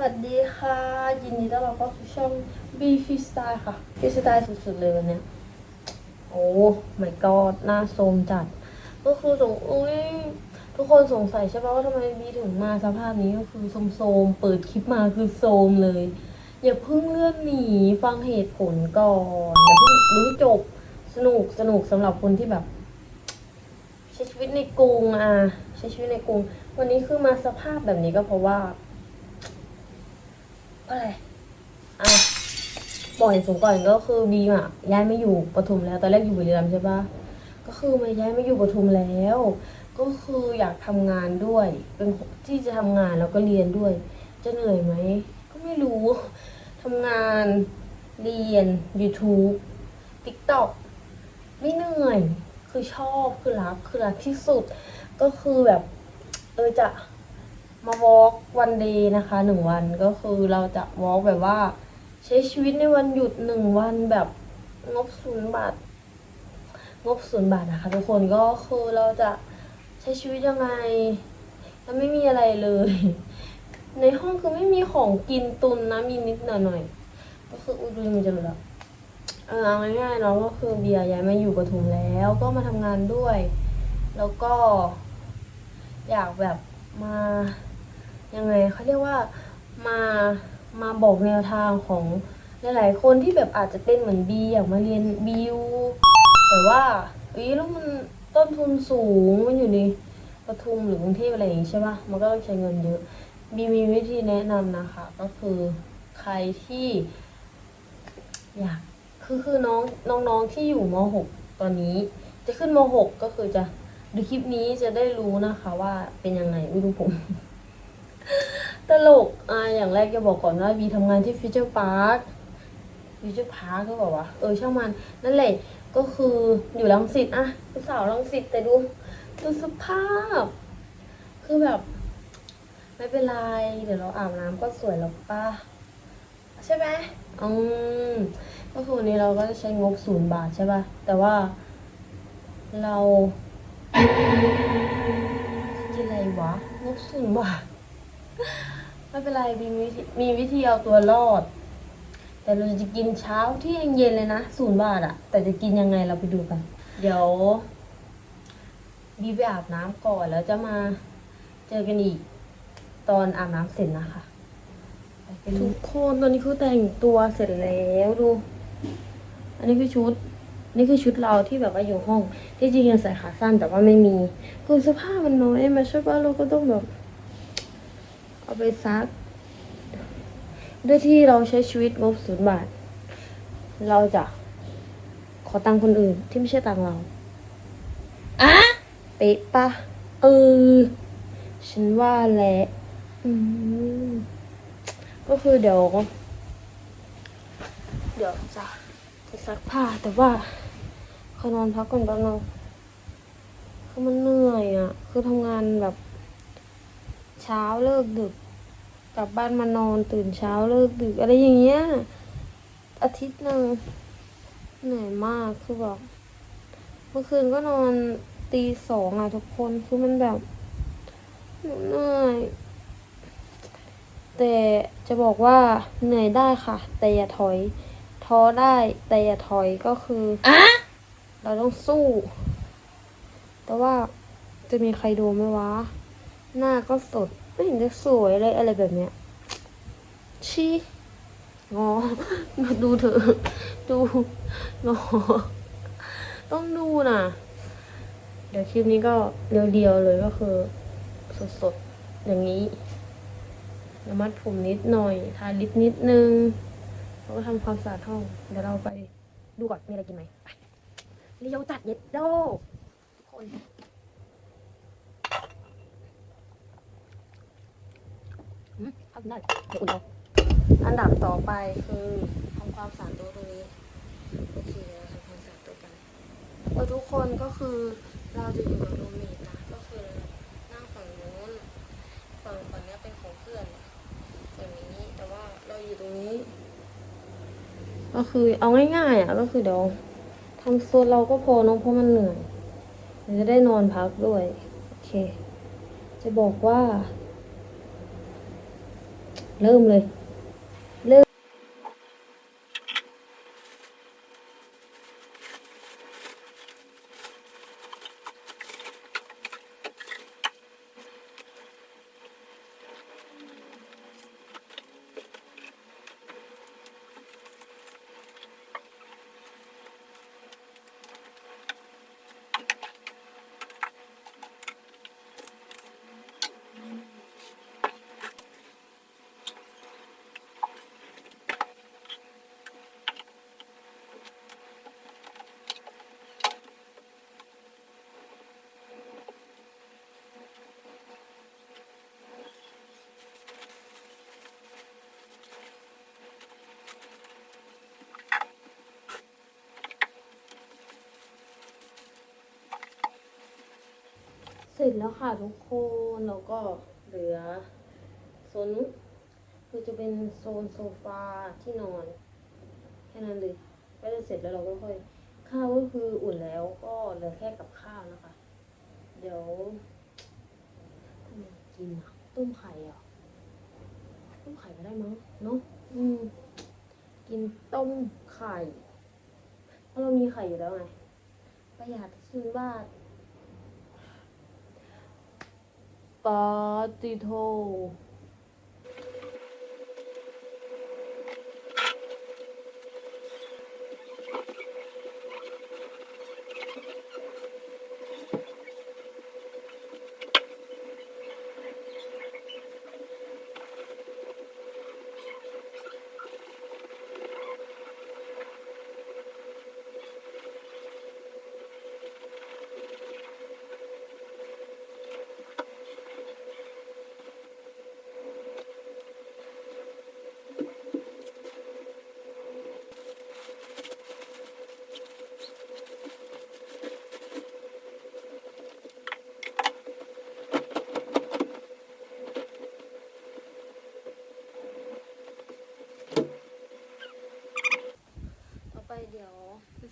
วัสดีค่ะ ยินดีต้อนรับเข้าสู่ช่อง B Freestyle ค่ะ Freestyle สุดๆเลยวันนี้โอ้ my god หน้าโซมจัด ก็คือสงอุ้ยทุกคนสงสัยใช่ปะว่าทำไมบีถึงมาสภาพนี้ก็คือโซมๆเปิดคลิปมาคือโซมเลย อย่าเพิ่งเลื่อนหนีฟังเหตุผลก่อนอย่าเพิ่งดูให้จบสนุกสนุกสำหรับคนที่แบบ ใช้ชีวิตในกรุงอะใช้ชีวิตในกรุง วันนี้คือมาสภาพแบบนี้ก็เพราะว่า อะไรอะบอกเหตุผลก่อนก็คือบีมอะย้ายไม่อยู่ปทุมแล้ว ตอนแรกอยู่บุรีรัมย์ใช่ปะก็คือมาย้ายมาอยู่ปทุมแล้ว ก็คืออยากทำงานด้วย เป็นที่จะทำงานแล้วก็เรียนด้วย จะเหนื่อยไหม ก็ไม่รู้ทำงานเรียน YouTube TikTok ไม่เหนื่อย คือชอบคือรักคือรักที่สุด ก็คือแบบ เออจะ มาวอล์กวันเดย์นะคะหนึ่งวันก็คือเราจะวอล์กแบบว่า ใช้ชีวิตในวันหยุดหนึ่งวันแบบงบศูนย์บาท งบศูนย์บาทนะคะ ทุกคนก็คือเราจะใช้ชีวิตยังไงแล้วไม่มีอะไรเลย ในห้องคือไม่มีของกินตุนนะมีนิดหน่อยหน่อยก็คืออุยดูมันจะหลุดละเออเอาง่ายๆเนาะก็คือเบียร์ย้ายมาอยู่ปทุมแล้วก็มาทำงานด้วย แล้วก็ อยากแบบมา ยังไงเขาเรียกว่ามามาบอกแนวทางของหลายๆคนที่แบบอาจจะเป็นเหมือนบีอยากมาเรียนบิวแต่ว่าเอ้ยแล้วมันต้นทุนสูงมันอยู่ในปทุมหรือกรุงเทพอะไรอย่างงี้ใช่ปะมันก็ต้องใช้เงินเยอะบีมีวิธีแนะนำนะคะ ก็คือใครที่อยากคือคือน้องน้องๆที่อยู่ม .6 ตอนนี้ จะขึ้นม .6 ก็คือจะดูคลิปนี้จะได้รู้นะคะว่าเป็นยังไงอุ้ยดูผม ตลกอ่าอย่างแรกจะบอกก่อนว่าบีทำงานที่ฟิวเจอร์พาร์คฟิวเจอร์พาร์คก็บอกว่าเออช่างมันนั่นแหละก็คืออยู่รังสิตอะลูกสาวรังสิตแต่ดูดูสภาพ คือแบบ ไม่เป็นไรเดี๋ยวเราอาบน้ำก็สวยแล้วป้าใช่ไหมอืมก็คือวันนี้เราก็จะใช้งบศูนย์บาทใช่ป่ะ แต่ว่าเรากินอะไรวะ งบศูนย์บาท ไม่เป็นไรมีวิธีมีวิธีเอาตัวรอด แต่เราจะกินเช้าเที่ยงเย็นเลยนะศูนย์บาทอะแต่จะกินยังไงเราไปดูกัน เดี๋ยวบีไปอาบน้ำก่อนแล้วจะมาเจอกันอีก ตอนอาบน้ำเสร็จนะคะทุกคนตอนนี้คือแต่งตัวเสร็จแล้วดู อันนี้คือชุด นี่คือชุดเราที่แบบว่าอยู่ห้อง ที่จริงยังใส่ขาสั้นแต่ว่าไม่มีคือเสื้อผ้ามันน้อยมาช่วยป่ะเราก็ต้องแบบ เอาไปซัก ด้วยที่เราใช้ชีวิตงบศูนย์บาท เราจะขอตังค์คนอื่นที่ไม่ใช่ตังค์เราอะเป๊ะปะเออ ฉันว่าแหละอืมก็คือเดี๋ยว เดี๋ยวจะจะซักผ้าแต่ว่าขอนอนพักก่อนแป๊บนึงคือมันเหนื่อยอะ คือทำงานแบบ เช้าเลิกดึก กลับบ้านมานอนตื่นเช้าเลิกดึก อะไรอย่างเงี้ย อาทิตย์หนึ่งเหนื่อยมากคือแบบเมื่อคืนก็นอนตีสองอะทุกคนคือมันแบบหนูเหนื่อยแต่จะบอกว่าเหนื่อยได้ค่ะ แต่อย่าถอย ท้อได้แต่อย่าถอยก็คืออเราต้องสู้ แต่ว่าจะมีใครดูไหมวะ หน้าก็สด ไม่เห็นจะสวยเลยอะไรแบบเนี้ยชี้งอดูเถอะดูงอต้องดูนะเดี๋ยวคลิปนี้ก็เรียวๆเลยก็คือ สดๆ อย่างนี้ระมัดผมนิดหน่อย ทาลิปนิดนึงแล้วก็ทำความสะอาดห้อง เดี๋ยวเราไปดูก่อนมีอะไรกินไหมไปเรียวจัดเย็ดโดทุกคน พักได้เดี๋ยวอุ่นเอาอันดับต่อไปคือทำความสะอาดต๊ะตรงนี้โอเคเราทำความสะอาดต๊ะกันเออทุกคนก็คือเราจะอยู่กับโรเมทนะก็คือนั่งฝั่งนู้นฝั่งฝั่งนี้เป็นของเพื่อนฝั่งนี้แต่ว่าเราอยู่ตรงนี้ ก็คือเอาง่ายๆอะก็คือเดี๋ยวทำโซนเราก็พอเนอะเพราะมันเหนื่อยเดี๋ยวจะได้นอนพักด้วยโอเค จะบอกว่า เริ่มเลย ร็จแล้วค่ะทุกคนแล้วก็เหลือโซนคือจะเป็นโซนโซฟาที่นอน แค่นั้นเลยก็จะเสร็จแล้วเราก็ค่อยข้าวก็คืออุ่นแล้วก็เหลือแค่กับข้าวนะคะ เดี๋ยวทำไมกินอะต้มไข่เหรอะต้มไข่ก็ได้มั้งเนาะอืมกินต้มไข่เพราะเรามีไข่อยู่แล้วไงประหยัดซื้อบ้าน ปาติ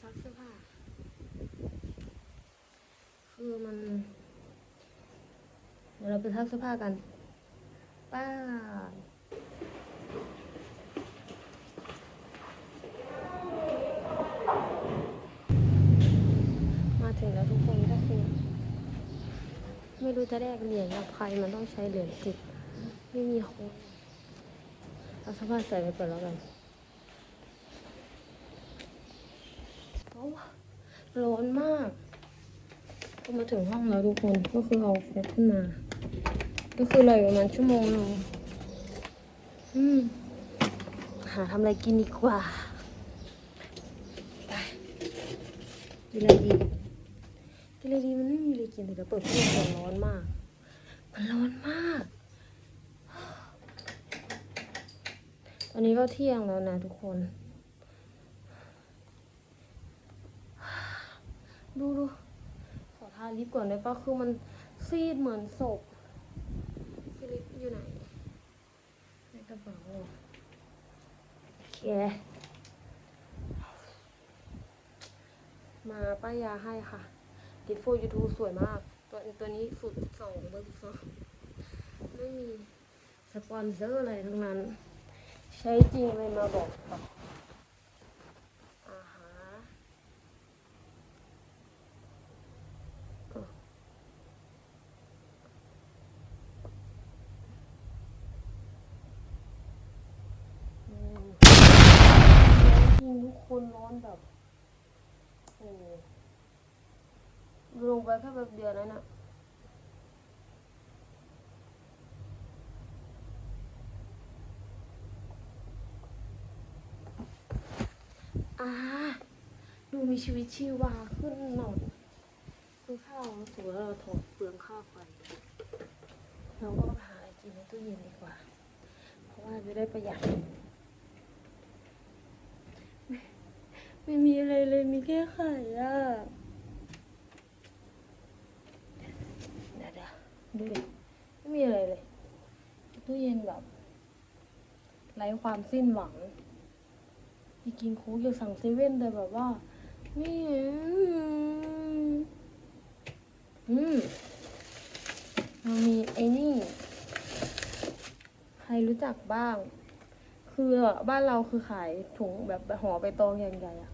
ซักเสื้อผ้า คือมัน เดี๋ยวเราไปซักเสื้อผ้ากัน ป้ามาถึงแล้วทุกคนก็คือไม่รู้จะแลกเหรียญกับใครมันต้องใช้เหรียญสิบไม่มีโค้ดเอาเสื้อผ้าใส่ไปก่อนแล้วกัน โอ้ ร้อนมากก็มาถึงห้องแล้วทุกคนก็คือเอาแฟลชขึ้นมา ก็คือรออยู่ประมาณชั่วโมงนึงอืมหาทำอะไรกินดีกว่าไปกินอะไรดีกินอะไรดีมันไม่มีอะไรกินเลยเดี๋ยวเปิดพัดลมก่อนร้อนมาก มันร้อนมาก ตอนนี้ก็เที่ยงแล้วนะทุกคน ดูดูขอทาลิปก่อนได้ปะคือมันซีดเหมือนศพลิปอยู่ไหน ในกระเป๋าโอเค มาป้ายยาให้ค่ะติดโฟยูทูสวยมาก ตัวตัวนี้สุดสองเบอร์สิบสองไม่มีสปอนเซอร์อะไรทั้งนั้น ใช้จริงเลยมาบอกต่ออ่าฮะ อืมจ ริงทุกคนร้อนแบบโอ้ลงไปแค่แบบเดียวนั้นอะอ่าดูมีชีวิตชีวาขึ้นหน่อยคือข้าวเราถูแล้วเราถอดเปลืองข้าวไปเราก็หาอะไรกินในตู้เย็นดีกว่า เพราะว่าจะได้ประหยัด ไม่ ไม่มีอะไรเลยมีแค่ไข่อะเดี๋ยวดูดิไม่มีอะไรเลยตู้เย็นแบบไร้ความสิ้นหวังอยากกินโค้กอยากสั่งเซเว่นแต่แบบว่านี่อืมเรามีไอ้นี่ไฮรรู้จักบ้าง คือบ้านเราคือขายถุงแบบห่อใบตองอย่างใหญ่อะ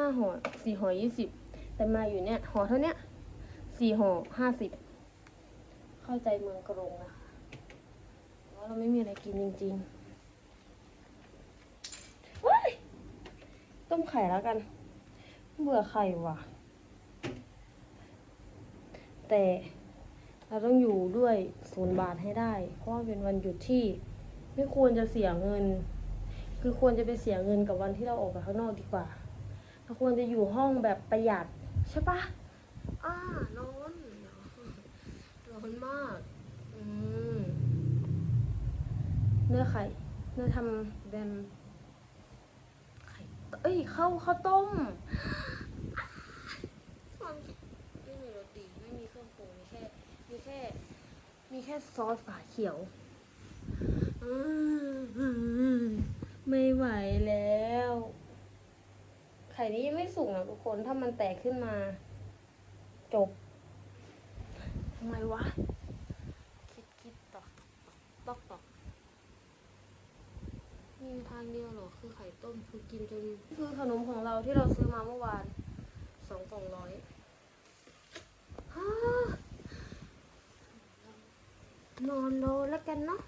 ห้าห่อสี่ห่อยี่สิบแต่มาอยู่เนี่ยห่อเท่าเนี้ยสี่ห่อห้าสิบเข้าใจเมืองกรุงนะคะเพราะเราไม่มีอะไรกินจริงๆว้ายต้มไข่แล้วกัน เบื่อไข่ว่ะ แต่เราต้องอยู่ด้วยศูนย์บาทให้ได้ เพราะว่าเป็นวันหยุดที่ไม่ควรจะเสียเงิน คือควรจะไปเสียเงินกับวันที่เราออกไปข้างนอกดีกว่า เราควรจะอยู่ห้องแบบประหยัดใช่ปะอ่านอนร้อนมากอืมเนื้อไข่เนื้อทำเป็นไข่เอ้ยข้าวข้าวต้มไม่มีรสดีไม่มีเครื่องปรุงมีแค่มีแค่มีแค่ซอสฝาเขียวอืมไม่ไหวแล้ว ไข่นี้ยังไม่สุกนะทุกคน ถ้ามันแตกขึ้นมา จบทำไมวะ คิดคิดต่อตอกต่อมีทางเดียวเหรอ คือไข่ต้ม คือกินจน คือขนมของเราที่เราซื้อมาเมื่อวาน สองกล่องร้อยฮ่านอนรอแล้วกันเนาะ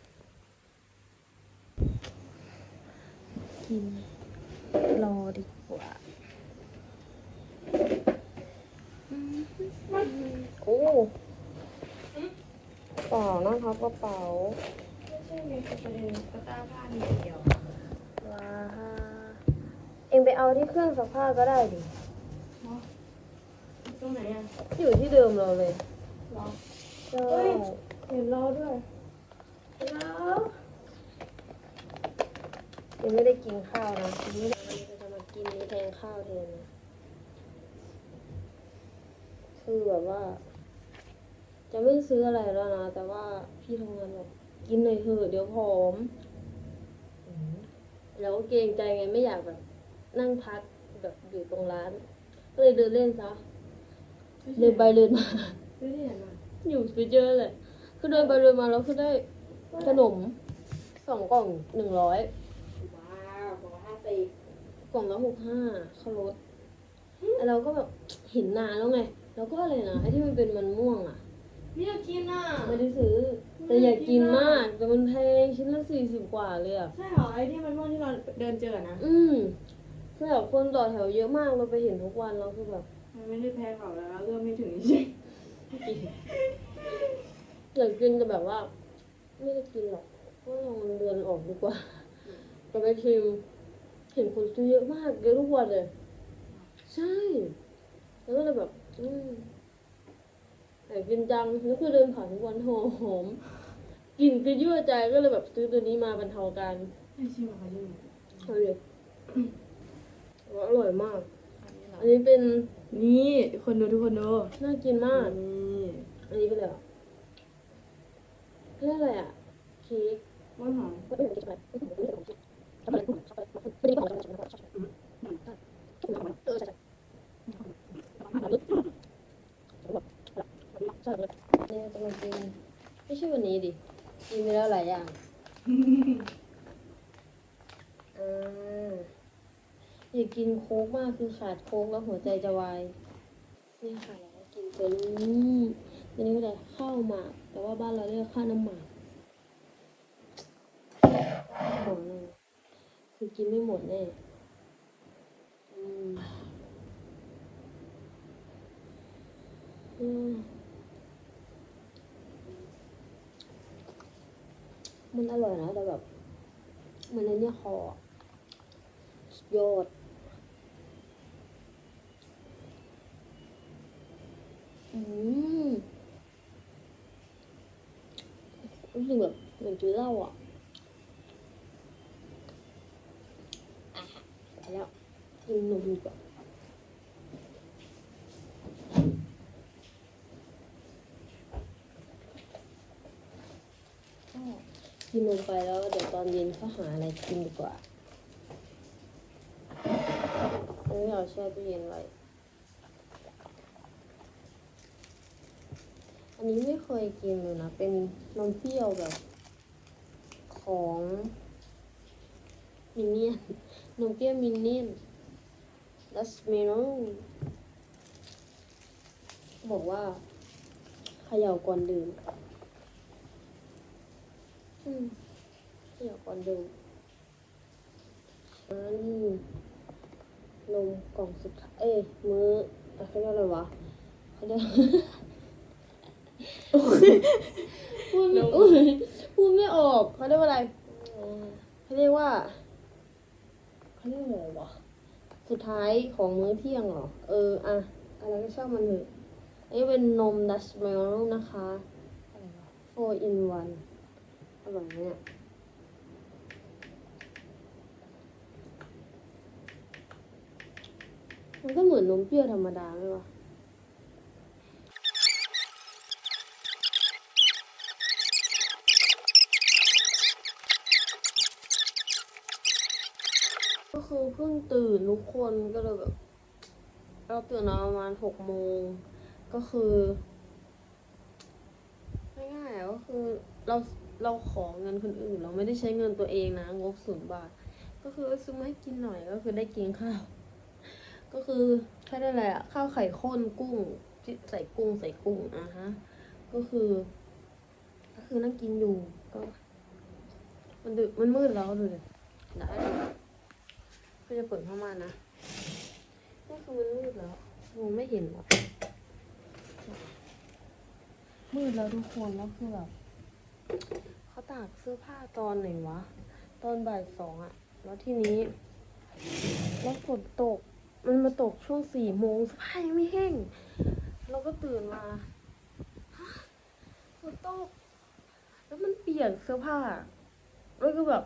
กิน รอดีกว่าอืม โอ้เปล่านะครับกระเป๋าไม่ใช่มีกระเด็นกระต้าผ้าดีอย่างเดียวว้าเองไปเอาที่เครื่องซักผ้าก็ได้ดิตรงไหนอะอยู่ที่เดิมเราเลยรอเฮ้ยเห็นเราด้วยแล้วยังไม่ได้กินข้าวนะทีนี้เราจะมากินนี้แทนข้าวแทนนะ คือแบบว่า จะไม่ซื้ออะไรแล้วนะ แต่ว่าพี่ทำงานบอกกินหน่อยเถอะเดี๋ยวผอมแล้วก็เกรงใจไงไม่อยากแบบ นั่งพักแบบอยู่ตรงร้าน ก็เลยเดินเล่นซะเดินไปเดินมาไม่ได้เห็นอะอยู่ฟิวเจอร์เลยคือเดินไปเดินมาแล้วคือได้ขนมสองกล่องหนึ่งร้อยว้าวสองห้าสิบกล่องละหกห้าเขาลดแต่เราก็แบบเห็นนานแล้วไง แล้วก็อะไรนะไอ้ที่มันเป็นมันม่วงอะไม่อยากกินอะ ไม่ได้ซื้อ แต่อยากกินมาก แต่มันแพงชิ้นละสี่สิบกว่าเลยอะ ใช่เหรอไอ้ที่มันม่วงที่เราเดินเจอนะ อืมคือแบบคนต่อแถวเยอะมากเราไปเห็นทุกวันเราคือแบบ มันไม่ได้แพงหรอกแล้วเริ่มไม่ถึงใช่อยากกินแต่แบบว่า ไม่ได้กินหรอกก็ลองเดินออกดีกว่าจะไปชิมเห็นคนซื้อเยอะมากเยอะทุกวันเลย ใช่ แล้วก็เลยแบบ อืมอยากกินจังแล้วคือเดินผ่านทุกวันหอมหอมกลิ่นคือยั่วใจก็เลยแบบซื้อตัวนี้มาบรรเทาการไม่ชิมหรอกค่ะชิมเอาเลยว่าอร่อยมาก อันนี้เหรออันนี้เป็นนี่คนดูทุกคนดูน่ากินมาก นี่อันนี้เป็นอะไรอะเรียกอะไรอะเค้กต้นหอมไม่เป็นเค้กอะไรไม่เป็นเค้กอะไรไม่เป็นเค้กอะไรไม่เป็นเค้กอะไรไม่เป็นเค้กอะไรเออใช่ใช่ใช่เลยเนี่ยจะมากินไม่ใช่วันนี้ดิกินไปแล้วหลายอย่างอ่าอยากกินโค้กมากคือขาดโค้กแล้วหัวใจจะวายนี่ค่ะแล้วก็กินตัวนี้ตัวนี้ก็จะข้าวหมากแต่ว่าบ้านเราเรียกข้าวน้ำหมากของเราคือกินไม่หมดแน่อืม มันอร่อยนะแต่แบบ มันในเนี่ยคอยอดอืมรู้สึกแบบเหมือนจื้อเหล้าอะอะไปแล้วกินนมดีกว่าก็ กินนมไปแล้วเดี๋ยวตอนเย็นก็หาอะไรกินดีกว่าอันนี้เราแช่ตู้เย็นไว้ อันนี้ไม่เคยกินเลยนะ เป็นนมเปรี้ยวแบบ ของมินเนี่ยนนมเปรี้ยวมินเนี่ยนดัสเมโนบอกว่าเขย่าก่อนดื่ม อืมเขย่าก่อนดื่มอันนี้นมกล่องสุดท้ายเอ้ยมื้ออ่เขาเรียกอะไรวะเขาเรียกพูดไม่อุ๊ยพูดไม่ออกเขาเรียกว่าอะไรเขาเรียกว่าเขาเรียกอะไรวะสุดท้ายของมื้อเที่ยงเหรอ เอออะอะไรก็ช่างมันเถอะอันนี้เป็นนมดัชเมลนะคะอะไรวะ four in one อร่อยไหม เนี่ยมันก็เหมือนนมเปรี้ยวธรรมดาไหมวะก็คือเพิ่งตื่นทุกคนก็เลยแบบ เราตื่นมาประมาณหกโมง ก็คือง่ายๆก็คือเรา เราขอเงินคนอื่น เราไม่ได้ใช้เงินตัวเองนะงบศูนย์บาท ก็คือซื้อมาให้กินหน่อยก็คือได้กินข้าว ก็คือแค่ได้อะไรอะข้าวไข่ข้นกุ้งใส่กุ้งใส่กุ้งอะฮะก็คือ ก็คือนั่งกินอยู่ก็ มันดึกมันมืดแล้วดูดิได้ก็จะเปิดเข้ามานะนี่คือมันมืดแล้วมองไม่เห็นหรอกมืดแล้วทุกคนแล้วคือแบบ เขาตากเสื้อผ้าตอนไหนวะ ตอนบ่ายสองอะแล้วทีนี้แล้วฝนตก มันมาตกช่วงสี่โมงเสื้อผ้ายังไม่แห้ง เราก็ตื่นมาฮะฝนตก แล้วมันเปียกเสื้อผ้า แล้วก็แบบ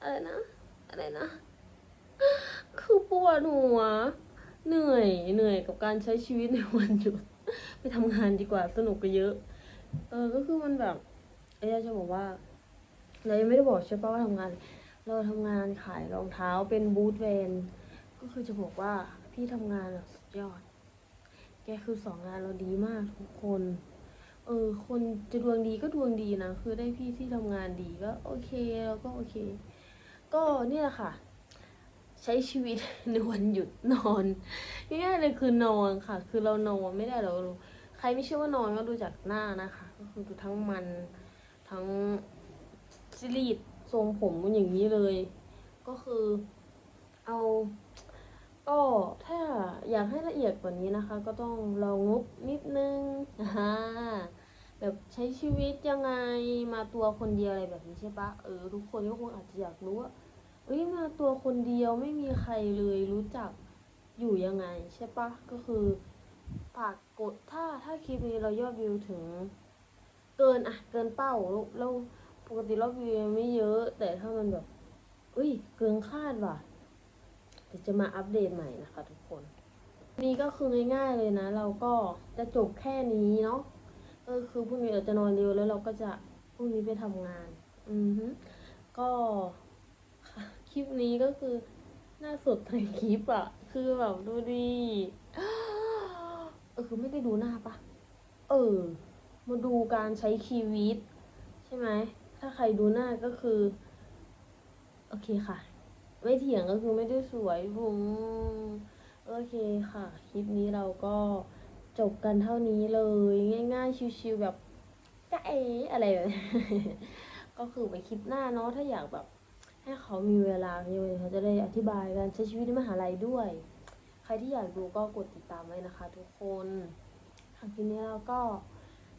อะไรนะ อะไรนะ คือปวดหัว เหนื่อย เหนื่อยกับการใช้ชีวิตในวันหยุด ไปทำงานดีกว่าสนุกก็เยอะ เออก็คือมันแบบไอ้ยาจะบอกว่าเรายังไม่ได้บอกใช่ปะว่าทำงาน เราทำงานขายรองเท้าเป็นบูธเวนก็คือจะบอกว่าพี่ทำงานแบบสุดยอด แกคือสองงานเราดีมากทุกคน เออ คนจะดวงดีก็ดวงดีนะ คือได้พี่ที่ทำงานดีก็โอเคแล้วก็โอเค ก็เนี่ยแหละค่ะ ใช้ชีวิต ในวันหยุดนอนง่ายๆเลยคือนอนค่ะ คือเรานอนไม่ได้เราใครไม่เชื่อว่านอนก็ดูจากหน้านะคะ ดูทั้งมันทั้งซิลีดทรงผมมันอย่างนี้เลย ก็คือเอาก็ถ้าอยากให้ละเอียดกว่านี้นะคะ ก็ต้องลองงุบนิดนึงอ่าแบบใช้ชีวิตยังไงมาตัวคนเดียวอะไรแบบนี้ใช่ปะเออทุกคนก็คงอาจจะอยากรู้ว่าเอ้ยมาตัวคนเดียวไม่มีใครเลยรู้จักอยู่ยังไงใช่ปะก็คือฝากกดถ้าถ้าคลิปนี้เรายอดวิวถึง กินอะเกินเป้าแล้วปกติยอดวิวไม่เยอะ แต่ถ้ามันแบบเอ้ยเกินคาดว่ะเดี๋ยวจะมาอัปเดตใหม่นะคะ ทุกคน นี่ก็คือง่ายๆเลยนะ เราก็จะจบแค่นี้เนาะเออคือพรุ่งนี้เราจะนอนเร็วแล้วเราก็จะพรุ่งนี้ไปทำงาน อือฮึก็ค่ะคลิปนี้ก็คือหน้าสดในคลิปอะคือแบบดูดีเออคือไม่ได้ดูหน้าปะเออ มาดูการใช้ชีวิตใช่ไหม ถ้าใครดูหน้าก็คือ โอเคค่ะ ไม่เถียงก็คือไม่ได้สวยผมโอเคค่ะ คลิปนี้เราก็จบกันเท่านี้เลย ง่ายๆ ชิวๆแบบจะเออะไรแบบก็คือไปคลิปหน้าเนาะถ้าอยากแบบ ให้เขามีเวลาเยอะเขาจะได้อธิบายการใช้ชีวิตในมหาลัยด้วย ใครที่อยากดูก็กดติดตามไว้นะคะ ทุกคนคลิปนี้เราก็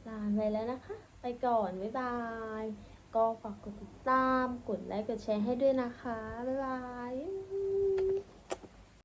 ลาไปแล้วนะคะ ไปก่อน บ๊ายบาย ก็ฝากกดติดตาม กดไลค์ กดแชร์ให้ด้วยนะคะ บ๊ายบาย